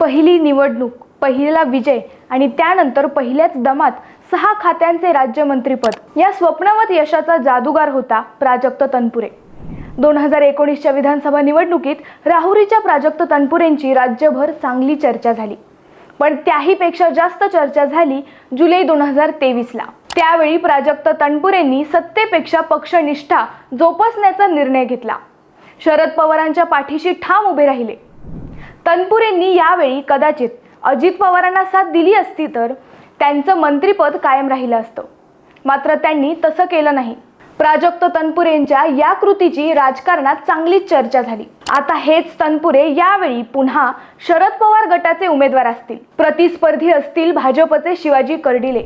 पहिली निवडणूक पहिला विजय आणि त्यानंतर पहिल्याच दमात सहा खात्यांचे राज्यमंत्रीपद. या स्वप्नवत यशाचा जादूगार होता प्राजक्त तनपुरे. दोन हजार एकोणीसच्या विधानसभा निवडणुकीत राहुरीच्या प्राजक्त तनपुरेंची राज्यभर चांगली चर्चा झाली. पण त्याहीपेक्षा जास्त चर्चा झाली जुलै दोन हजार तेवीसला. त्यावेळी प्राजक्त तनपुरेंनी सत्तेपेक्षा पक्षनिष्ठा जोपासण्याचा निर्णय घेतला. शरद पवारांच्या पाठीशी ठाम उभे राहिले. तनपुरेंनी यावेळी कदाचित अजित पवारांना साथ दिली असती तर त्यांचं मंत्रिपद कायम राहिलं असतं. मात्र त्यांनी तसं केलं नाही. प्राजक्त तनपुरेंच्या या कृतीची राजकारणात चांगलीच चर्चा झाली. आता हेच तनपुरे यावेळी पुन्हा शरद पवार गटाचे उमेदवार असतील. प्रतिस्पर्धी असतील भाजपचे शिवाजी कर्डिले.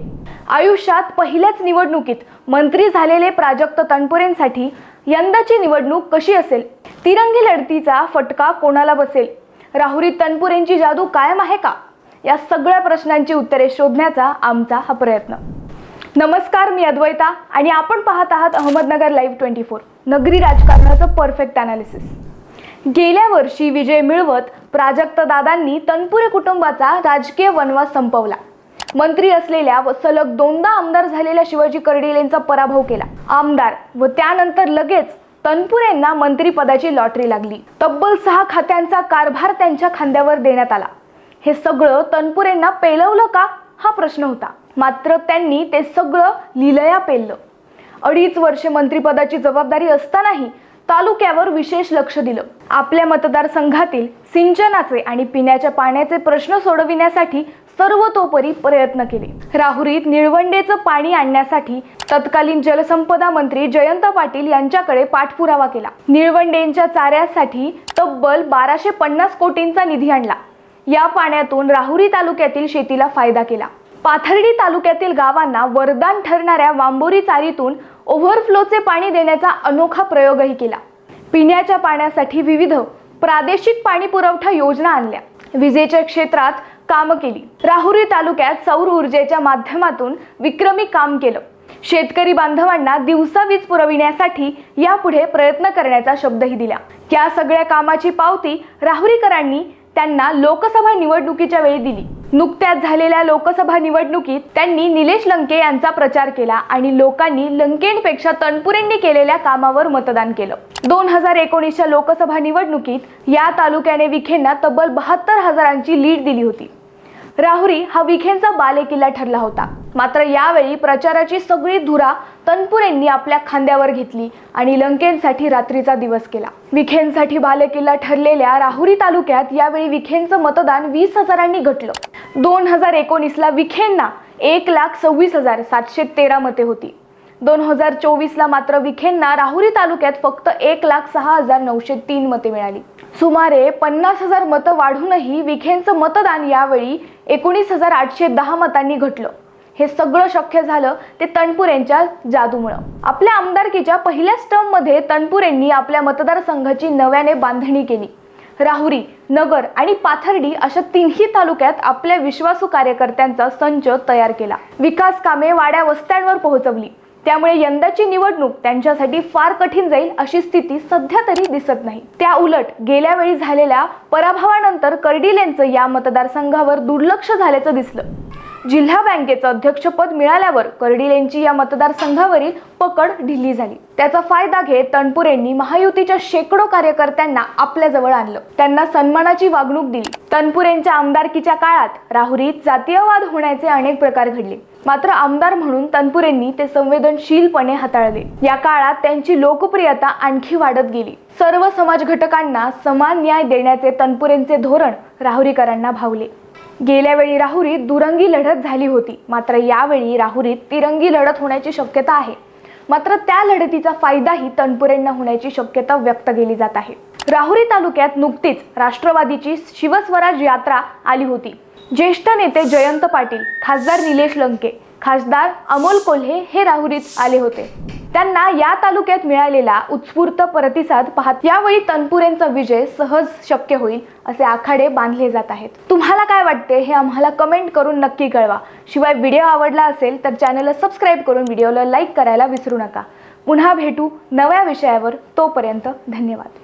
आयुष्यात पहिल्याच निवडणुकीत मंत्री झालेले प्राजक्त तनपुरेंसाठी यंदाची निवडणूक कशी असेल? तिरंगी लढतीचा फटका कोणाला बसेल? राहुरी तनपुरेंची जादू कायम आहे का? या सगळ्या प्रश्नांची उत्तरे शोधण्याचा आमचा हा प्रयत्न. नमस्कार मी अद्वैता आणि आपण पाहत आहात अहमदनगर लाईव्ह ट्वेंटी फोर नगरी राजकारणाचं परफेक्ट अनालिसिस गेल्या वर्षी विजय मिळवत प्राजक्त दादांनी तनपुरे कुटुंबाचा राजकीय वनवास संपवला. मंत्री असलेल्या व सलग दोनदा आमदार झालेल्या शिवाजी कर्डिलेंचा पराभव केला. आमदार व त्यानंतर लगेच तनपुरेंना मंत्रीपदाची लॉटरी लागली. तब्बल सहा खात्यांचा कारभार त्यांच्या खांद्यावर देण्यात आला. हे सगळं तनपुरेंना पेलवलं का? हा प्रश्न होता. मात्र त्यांनी ते सगळं लिलया पेललं. अडीच वर्षे मंत्रिपदाची जबाबदारी असतानाही तालुक्यावर विशेष लक्ष दिलं. आपल्या मतदारसंघातील सिंचनाचे आणि पिण्याच्या पाण्याचे प्रश्न सोडविण्यासाठी सर्वतोपरी प्रयत्न केले. राहुरीत निळवंडेचं पाणी आणण्यासाठी तत्कालीन जलसंपदा मंत्री जयंत पाटील यांच्याकडे पाठपुरावा केला. निळवंडेंच्या चाऱ्यासाठी तब्बल बाराशे पन्नास कोटींचा निधी आणला. या पाण्यातून राहुरी तालुक्यातील शेतीला फायदा केला. पाथर्डी तालुक्यातील गावांना वरदान ठरणाऱ्या वांबोरी चारीतून ओव्हरफ्लोचे पाणी देण्याचा अनोखा प्रयोगही केला. पिण्याच्या पाण्यासाठी विविध प्रादेशिक पाणी पुरवठा योजना आणल्या. विजेच्या क्षेत्रात कामं केली. राहुरी तालुक्यात सौर ऊर्जेच्या माध्यमातून विक्रमी काम केलं. शेतकरी बांधवांना दिवसा वीज पुरविण्यासाठी यापुढे प्रयत्न करण्याचा शब्दही दिला. या सगळ्या कामाची पावती राहुरीकरांनी त्यांना लोकसभा निवडणुकीच्या वेळी दिली. नुकत्याच झालेल्या लोकसभा निवडणुकीत त्यांनी निलेश लंके यांचा प्रचार केला आणि लोकांनी लंकेंपेक्षा तनपुरेंनी केलेल्या कामावर मतदान केलं. दोन हजार एकोणीसच्या लोकसभा निवडणुकीत या तालुक्याने विखेंना तब्बल बहात्तर हजारांची लीड दिली होती. राहुरी हा विखेंचा बालेकिल्ला ठरला होता. मात्र यावेळी प्रचाराची सगळी धुरा तनपुरेंनी आपल्या खांद्यावर घेतली आणि लंकेंसाठी रात्रीचा दिवस केला. विखेंसाठी बालेकिल्ला ठरलेल्या राहुरी तालुक्यात यावेळी विखेंचं मतदान वीस हजारांनी घटलं. दोन हजार एकोणीसला विखेंना एक लाख सव्वीस हजार सातशे तेरा मते होती. दोन हजार चोवीसला मात्र विखेंना राहुरी तालुक्यात फक्त एक लाख सहा हजार नऊशे तीन मते मिळाली. सुमारे पन्नास हजार मतं वाढूनही विखेंचं मतदान यावेळी एकोणीस हजार आठशे दहा मतांनी घटलं. हे सगळं शक्य झालं ते तनपुरेंच्या जादूमुळं. आपल्या आमदारकीच्या पहिल्याच टर्ममध्ये तनपुरेंनी आपल्या मतदारसंघाची नव्याने बांधणी केली. राहुरी नगर आणि पाथर्डी अशा तिन्ही तालुक्यात आपल्या विश्वासू कार्यकर्त्यांचा संच तयार केला. विकास कामे वाड्या वस्त्यांवर पोहोचवली. त्यामुळे यंदाची निवडणूक त्यांच्यासाठी फार कठीण जाईल अशी स्थिती सध्या तरी दिसत नाही. त्या उलट गेल्या वेळी झालेल्या पराभवानंतर कर्डिलेंचं या मतदारसंघावर दुर्लक्ष झाल्याचं दिसलं. जिल्हा बँकेचं अध्यक्षपद मिळाल्यावर कर्डिलेंची या मतदारसंघावरील पकड ढिली झाली. त्याचा फायदा घेत तनपुरेंनी महायुतीच्या शेकडो कार्यकर्त्यांना आपल्या जवळ आणलं. त्यांना सन्मानाची वागणूक दिली. तनपुरेंच्या आमदारकीच्या काळात राहुरीत जातीयवाद होण्याचे अनेक प्रकार घडले. मात्र आमदार म्हणून तनपुरेंनी ते संवेदनशीलपणे हाताळले. या काळात त्यांची लोकप्रियता आणखी वाढत गेली. सर्व समाज घटकांना समान न्याय देण्याचे तनपुरेंचे धोरण राहुरीकरांना भावले. गेल्यावेळी राहुरीत दुरंगी लढत झाली होती. मात्र यावेळी राहुरीत तिरंगी लढत होण्याची शक्यता आहे. मात्र त्या लढतीचा फायदाही तनपुरेंना होण्याची शक्यता व्यक्त केली जात आहे. राहुरी तालुक्यात नुकतीच राष्ट्रवादीची शिवस्वराज यात्रा आली होती. ज्येष्ठ नेते जयंत पाटील खासदार निलेश लंके खासदार अमोल कोल्हे हे राहुरीत आले होते. त्यांना या तालुक्यात मिळालेला उत्स्फूर्त प्रतिसाद पाहत यावेळी तनपुरेंचा विजय सहज शक्य होईल असे आखाडे बांधले जात आहेत. तुम्हाला काय वाटते हे आम्हाला कमेंट करून नक्की कळवा. शिवाय व्हिडिओ आवडला असेल तर चॅनलला सबस्क्राईब करून व्हिडिओला लाईक करायला विसरू नका. पुन्हा भेटू नव्या विषयावर तोपर्यंत धन्यवाद.